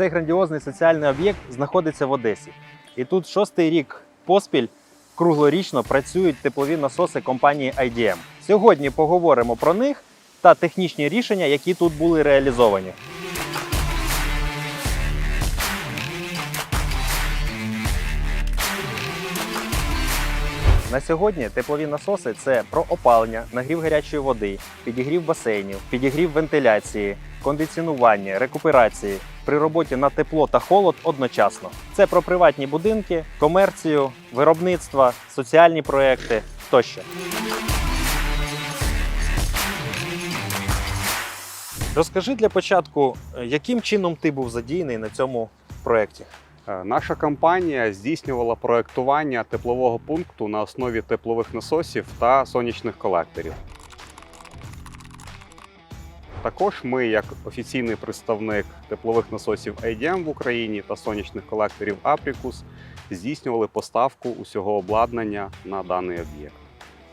Цей грандіозний соціальний об'єкт знаходиться в Одесі. І тут шостий рік поспіль круглорічно працюють теплові насоси компанії IDM. Сьогодні поговоримо про них та технічні рішення, які тут були реалізовані. На сьогодні теплові насоси це про опалення, нагрів гарячої води, підігрів басейнів, підігрів вентиляції, кондиціонування, рекуперації при роботі на тепло та холод одночасно. Це про приватні будинки, комерцію, виробництва, соціальні проекти тощо. Розкажи для початку, яким чином ти був задіяний на цьому проєкті? Е, Наша компанія здійснювала проектування теплового пункту на основі теплових насосів та сонячних колекторів. Також ми, як офіційний представник теплових насосів IDM в Україні та сонячних колекторів Apricus, здійснювали поставку усього обладнання на даний об'єкт.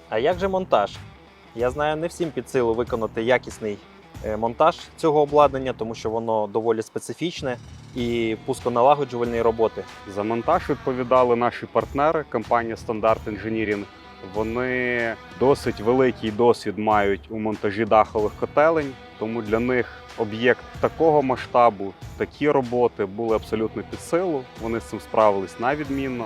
А як же монтаж? Я знаю, не всім під силу виконати якісний е, монтаж цього обладнання, тому що воно доволі специфічне і пусконалагоджувальні роботи. За монтаж відповідали наші партнери, компанія Standard Engineering. Вони досить великий досвід мають у монтажі дахових котелень, тому для них об'єкт такого масштабу, такі роботи були абсолютно під силу. Вони з цим справились на відмінно.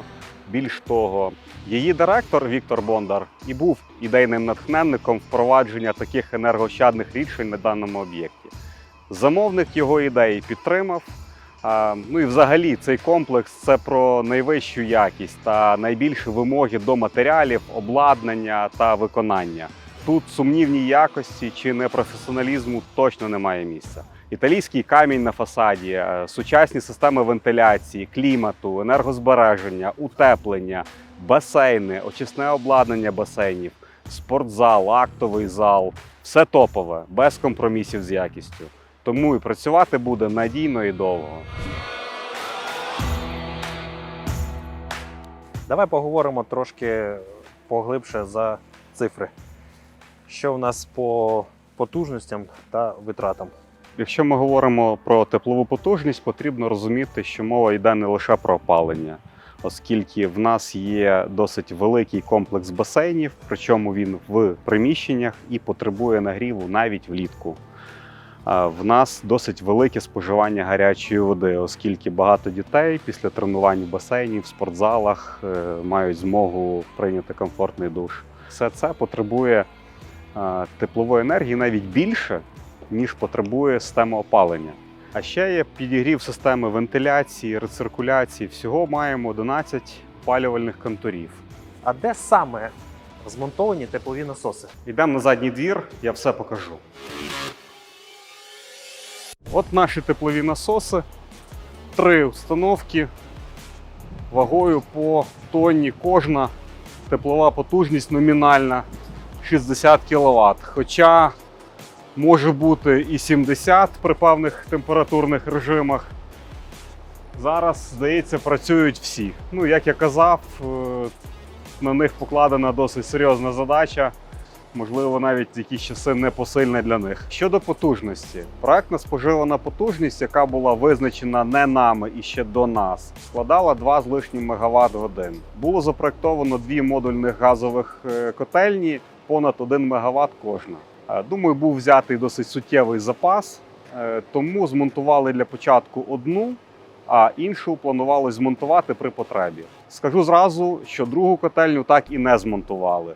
Більш того, її директор Віктор Бондар і був ідейним натхненником впровадження таких енергоощадних рішень на даному об'єкті. Замовник його ідеї підтримав. Ну і взагалі цей комплекс це про найвищу якість та найбільші вимоги до матеріалів, обладнання та виконання. Тут сумнівній якості чи непрофесіоналізму точно немає місця. Італійський камінь на фасаді, е, сучасні системи вентиляції, клімату, енергозбереження, утеплення, басейни, очисне обладнання басейнів, спортзал, актовий зал все топове, без компромісів з якістю. Тому і працювати буде надійно і довго. Давай поговоримо трошки поглибше за цифри. Що в нас по потужностям та витратам? Якщо ми говоримо про теплову потужність, потрібно розуміти, що мова йде не лише про опалення, оскільки в нас є досить великий комплекс басейнів, причому він в приміщеннях і потребує нагріву навіть влітку. В нас досить велике споживання гарячої води, оскільки багато дітей після тренувань в басейні, в спортзалах е, мають змогу прийняти комфортний душ. Все це потребує е, теплової енергії навіть більше, ніж потребує система опалення. А ще є підігрів системи вентиляції, рециркуляції. Всього маємо 11 опалювальних контурів. А де саме змонтовані теплові насоси? Йдемо на задній двір, я все покажу. От наші теплові насоси. Три установки вагою по тонні кожна. Теплова потужність номінальна 60 кВт. Хоча може бути і 70 при певних температурних режимах. Зараз, здається, працюють всі. Ну, як я казав, е, на них покладена досить серйозна задача можливо, навіть якісь часи непосильне для них. Щодо потужності, проектна споживана потужність, яка була визначена не нами і ще до нас, складала 2 з лишнім мегаватт годин. Було запроектовано дві модульних газових е, котельні, понад 1 мегаватт кожна. Е, Думаю, був взятий досить суттєвий запас, е, тому змонтували для початку одну. А іншу планували змонтувати при потребі. Скажу зразу, що другу котельню так і не змонтували.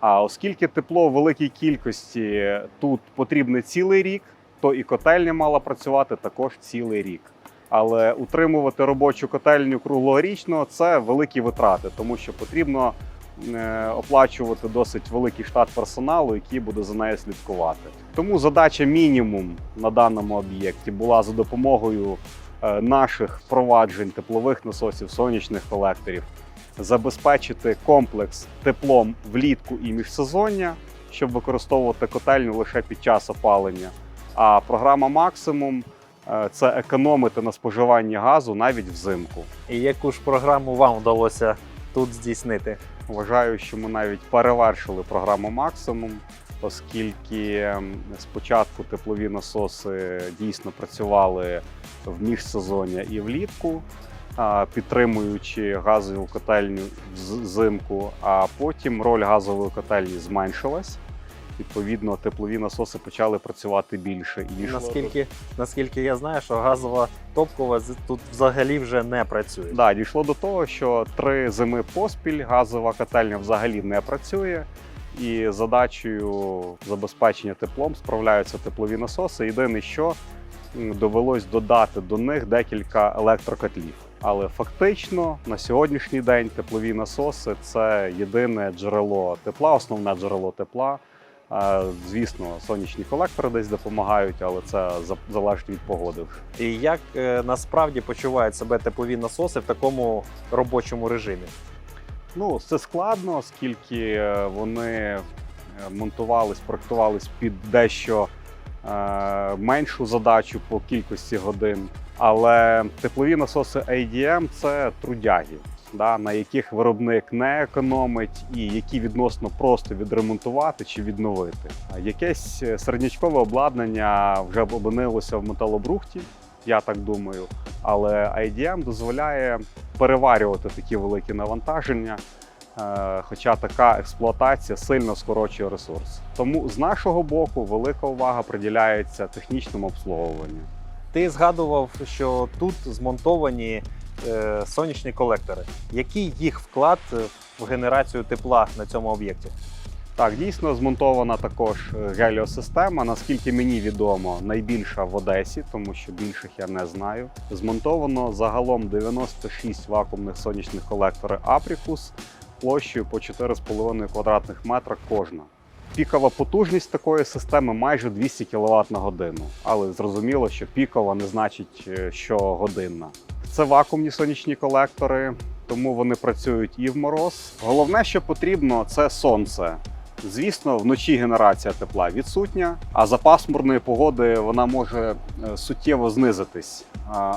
А оскільки тепло в великій кількості тут потрібне цілий рік, то і котельня мала працювати також цілий рік. Але утримувати робочу котельню круглорічно це великі витрати, тому що потрібно е, оплачувати досить великий штат персоналу, який буде за нею слідкувати. Тому задача мінімум на даному об'єкті була за допомогою е, наших впроваджень теплових насосів, сонячних колекторів забезпечити комплекс теплом влітку і міжсезоння, щоб використовувати котельню лише під час опалення. А програма максимум е, це економити на споживанні газу навіть взимку. І яку ж програму вам вдалося тут здійснити? Вважаю, що ми навіть перевершили програму максимум. оскільки ем, спочатку теплові насоси дійсно працювали в міжсезоння і влітку, підтримуючи газову котельню взимку, а потім роль газової котельні зменшилась. Відповідно, теплові насоси почали працювати більше. І Наскільки, наскільки я знаю, що газова топкова тут взагалі вже не працює. Да, дійшло до того, що три зими поспіль газова котельня взагалі не працює, і задачею забезпечення теплом справляються теплові насоси. Єдине, що довелось додати до них декілька електрокотлів. Але фактично на сьогоднішній день теплові насоси це єдине джерело тепла, основне джерело тепла. Звісно, сонячні колектори десь допомагають, але це залежить від погоди. І як е, насправді почувають себе теплові насоси в такому робочому режимі? Ну, це складно, оскільки е, вони е, монтувались, проектувались під дещо меншу задачу по кількості годин. Але теплові насоси ADM – це трудяги, да, на яких виробник не економить і які відносно просто відремонтувати чи відновити. Якесь е, середнячкове обладнання вже б опинилося в металобрухті, я так думаю. Але IDM дозволяє переварювати такі великі навантаження. Е, Хоча така експлуатація сильно скорочує ресурс. Тому з нашого боку велика увага приділяється технічному обслуговуванню. Ти згадував, що тут змонтовані е, сонячні колектори. Який їх вклад в генерацію тепла на цьому об'єкті? Так, дійсно змонтована також е, геліосистема. Наскільки мені відомо, найбільша в Одесі, тому що більших я не знаю. Змонтовано загалом 96 вакуумних сонячних колектори Apricus площею по 4,5 квадратних метра кожна. Пікова потужність такої системи майже 200 кВт на годину, але зрозуміло, що пікова не значить, е, що годинна. Це вакуумні сонячні колектори, тому вони працюють і в мороз. Головне, що потрібно, це сонце. Звісно, вночі генерація тепла відсутня, а за пасмурної погоди вона може е, суттєво знизитись.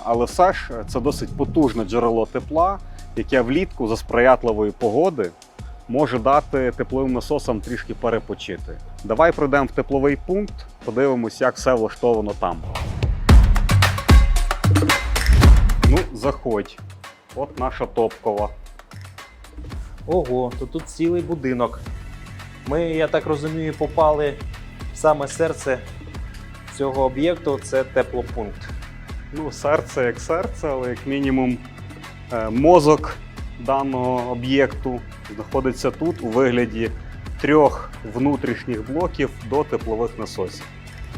Але все ж е, це досить потужне джерело тепла, яке влітку за сприятливої погоди може дати тепловим насосам трішки перепочити. Давай пройдемо в тепловий пункт, подивимось, як все влаштовано там. Ну, заходь. От наша топкова. Ого, то тут цілий будинок. Ми, я так розумію, попали в саме серце цього об'єкту це теплопункт. Ну, серце як серце, але як мінімум е, мозок даного об'єкту знаходиться тут у вигляді трьох внутрішніх блоків до теплових насосів.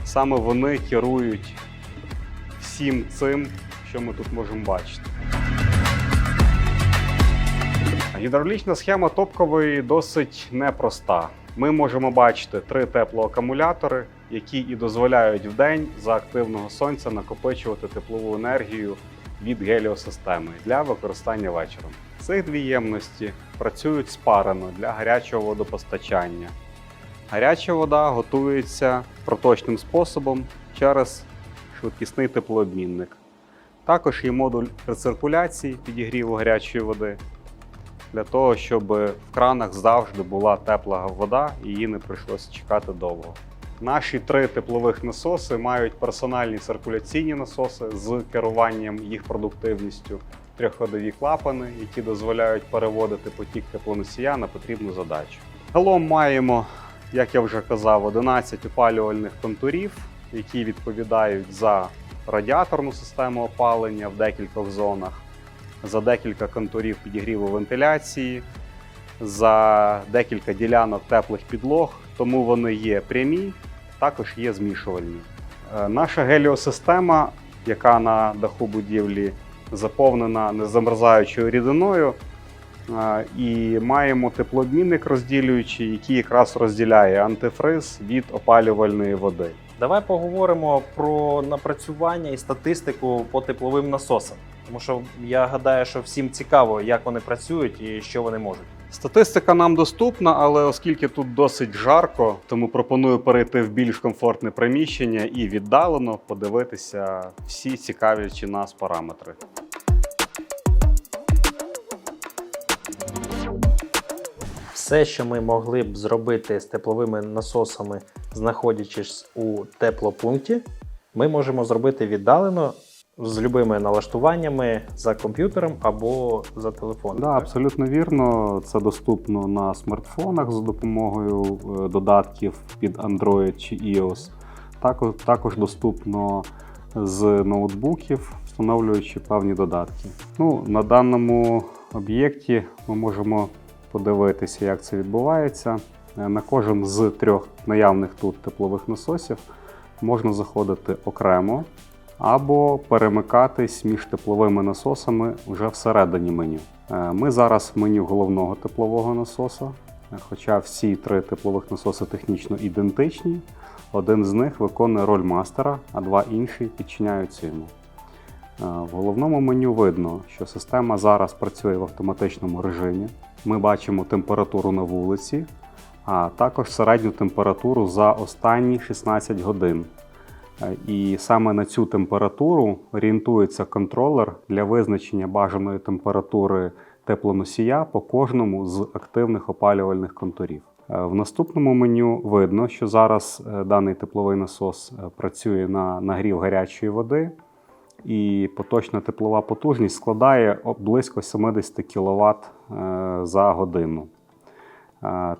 Саме вони керують всім цим, що ми тут можемо бачити. Гідравлічна схема топкової досить непроста. Ми можемо бачити три теплоакумулятори, які і дозволяють вдень за активного сонця накопичувати теплову енергію від геліосистеми для використання вечором. Цих дві ємності працюють спарено для гарячого водопостачання. Гаряча вода готується проточним способом через швидкісний теплообмінник. Також є модуль рециркуляції підігріву гарячої води для того, щоб в кранах завжди була тепла вода і її не прийшлося чекати довго. Наші три теплових насоси мають персональні циркуляційні насоси з керуванням їх продуктивністю, трьохходові клапани, які дозволяють переводити потік теплоносія на потрібну задачу. Загалом маємо, як я вже казав, 11 опалювальних контурів, які відповідають за радіаторну систему опалення в декількох зонах за декілька контурів підігріву вентиляції, за декілька ділянок теплих підлог, тому вони є прямі, також є змішувальні. Е, Наша геліосистема, яка на даху будівлі заповнена незамерзаючою рідиною, е, і маємо теплообмінник розділюючий, який якраз розділяє антифриз від опалювальної води. Давай поговоримо про напрацювання і статистику по тепловим насосам. Тому що я гадаю, що всім цікаво, як вони працюють і що вони можуть. Статистика нам доступна, але оскільки тут досить жарко, тому пропоную перейти в більш комфортне приміщення і віддалено подивитися всі цікавлячі нас параметри. Все Все, що ми могли б зробити з тепловими насосами, знаходячись у теплопункті, ми можемо зробити віддалено з любими налаштуваннями за комп'ютером або за телефоном. Да, абсолютно вірно. Це доступно на смартфонах за допомогою е, додатків під Android чи iOS. Також, також доступно з ноутбуків, встановлюючи певні додатки. Ну, на даному об'єкті ми можемо подивитися, як це відбувається. Е, На кожен з трьох наявних тут теплових насосів можна заходити окремо або перемикатись між тепловими насосами вже всередині меню. Е, Ми зараз в меню головного теплового насоса, е, хоча всі три теплових насоси технічно ідентичні. Один з них виконує роль мастера, а два інші підчиняються йому. Е, В головному меню видно, що система зараз працює в автоматичному режимі. Ми бачимо температуру на вулиці, а також середню температуру за останні 16 годин. Е, І саме на цю температуру орієнтується контролер для визначення бажаної температури теплоносія по кожному з активних опалювальних контурів. Е, В наступному меню видно, що зараз е, даний тепловий насос працює на нагрів гарячої води, і поточна теплова потужність складає близько 70 кВт за годину.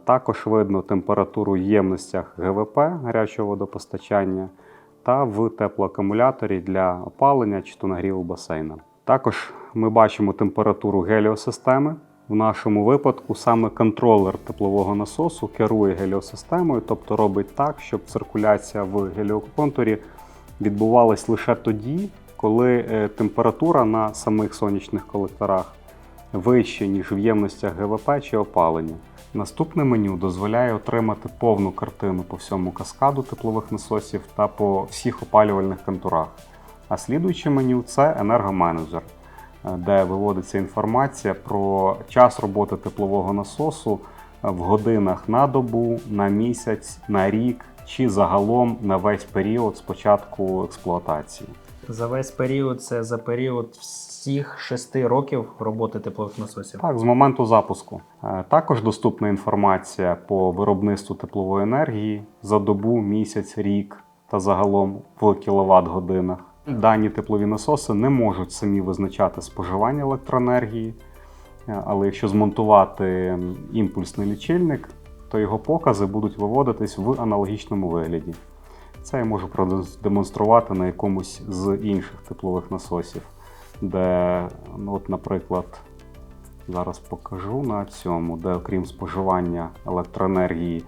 Також видно температуру ємностях ГВП гарячого водопостачання та в теплоакумуляторі для опалення чи то нагріву басейна. Також ми бачимо температуру геліосистеми. В нашому випадку саме контролер теплового насосу керує геліосистемою, тобто робить так, щоб циркуляція в геліоконтурі відбувалась лише тоді, коли е, температура на самих сонячних колекторах вище, ніж в ємностях ГВП чи опалення. Наступне меню дозволяє отримати повну картину по всьому каскаду теплових насосів та по всіх опалювальних контурах. А слідуюче меню це енергоменеджер, де виводиться інформація про час роботи теплового насосу в годинах на добу, на місяць, на рік чи загалом на весь період з початку експлуатації. За весь період це за період всіх шести років роботи теплових насосів. Так, з моменту запуску. Е, Також доступна інформація по виробництву теплової енергії за добу, місяць, рік та загалом в кіловат годинах. Дані теплові насоси не можуть самі визначати споживання електроенергії, е, але якщо змонтувати імпульсний лічильник, то його покази будуть виводитись в аналогічному вигляді. Це я можу продемонструвати на якомусь з інших теплових насосів, де, ну, от, наприклад, зараз покажу на цьому, де окрім споживання електроенергії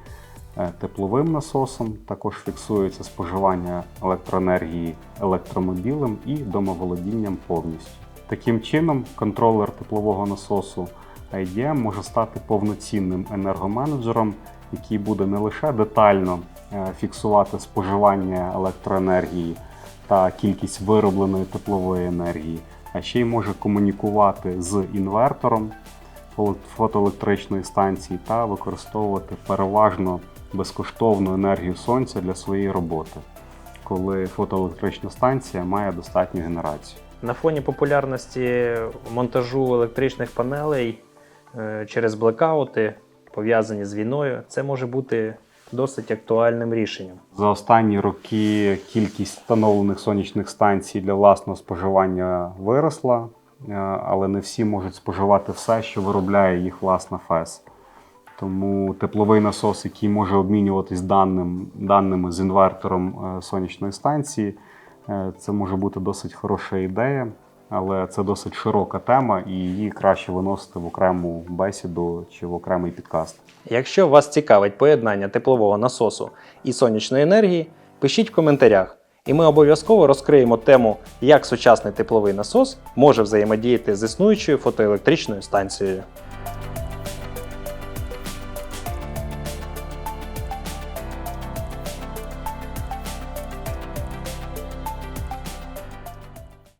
е, тепловим насосом, також фіксується споживання електроенергії електромобілем і домоволодінням повністю. Таким чином, контролер теплового насосу IDM може стати повноцінним енергоменеджером, який буде не лише детально е, фіксувати споживання електроенергії та кількість виробленої теплової енергії, а ще й може комунікувати з інвертором фотоелектричної станції та використовувати переважно безкоштовну енергію сонця для своєї роботи, коли фотоелектрична станція має достатню генерацію. На фоні популярності монтажу електричних панелей е, через блекаути, пов'язані з війною, це може бути досить актуальним рішенням. За останні роки кількість встановлених сонячних станцій для власного споживання виросла, е, але не всі можуть споживати все, що виробляє їх власна ФЕС. Тому тепловий насос, який може обмінюватись даним, даними з інвертором е, сонячної станції, е, це може бути досить хороша ідея, але це досить широка тема, і її краще виносити в окрему бесіду чи в окремий підкаст. Якщо вас цікавить поєднання теплового насосу і сонячної енергії, пишіть в коментарях, і ми обов'язково розкриємо тему, як сучасний тепловий насос може взаємодіяти з існуючою фотоелектричною станцією.